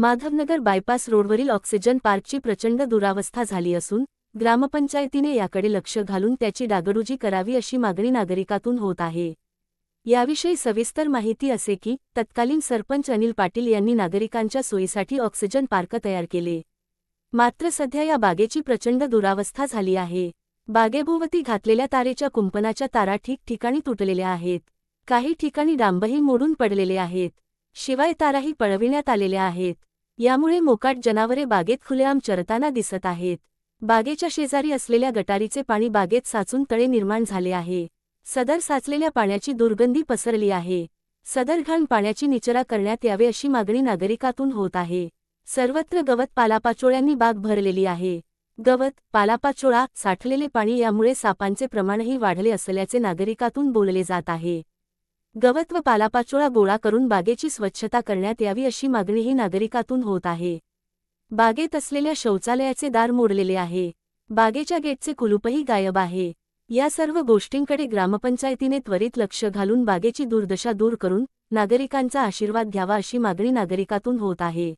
Madhavnagar bypass रोडवरील oxygen पार्कची प्रचंड दुरावस्था झाली असून ग्रामपंचायतीने याकडे लक्ष घालून त्याची डागडुजी करावी अशी मागणी नागरिकातून होत आहे. याविषयी सविस्तर माहिती असे की तत्कालीन सरपंच अनिल पाटील यांनी नागरिकांच्या सोयीसाठी ऑक्सिजन पार्क तयार केले. मात्र सध्या या बागेची प्रचंड दुरावस्था झाली आहे. बागेभोवती घातलेल्या तारेच्या कुंपणाच्या तारा ठिकठिकाणी तुटलेल्या आहेत. काही ठिकाणी डांबही मोडून पडलेले आहेत. शिवाय ताराही पळविण्यात आलेल्या आहेत. यामुळे मोकाट जनावरे बागेत खुलेआम चरताना दिसत आहेत. बागेच्या शेजारी असलेल्या गटारीचे पाणी बागेत साचून तळे निर्माण झाले आहे. सदर साचलेल्या पाण्याची दुर्गंधी पसरली आहे. सदर घाण पाण्याची निचरा करण्यात यावे अशी मागणी नागरिकातून होत आहे. सर्वत्र गवत पालापाचोळ्यांनी बाग भरलेली आहे. गवत पालापाचोळा साठलेले पाणी यामुळे सापांचे प्रमाणही वाढले असल्याचे नागरिकातून बोलले जात आहे. गवत व पालापाचोळा गोळा करून बागेची स्वच्छता करण्यात यावी अशी मागणीही नागरिकातून होत आहे. बागेत असलेल्या शौचालयाचे दार मोडलेले आहे. बागेच्या गेटचे कुलूपही गायब आहे. या सर्व गोष्टींकडे ग्रामपंचायतीने त्वरित लक्ष घालून बागेची दुर्दशा दूर करून नागरिकांचा आशीर्वाद घ्यावा अशी मागणी नागरिकातून होत आहे.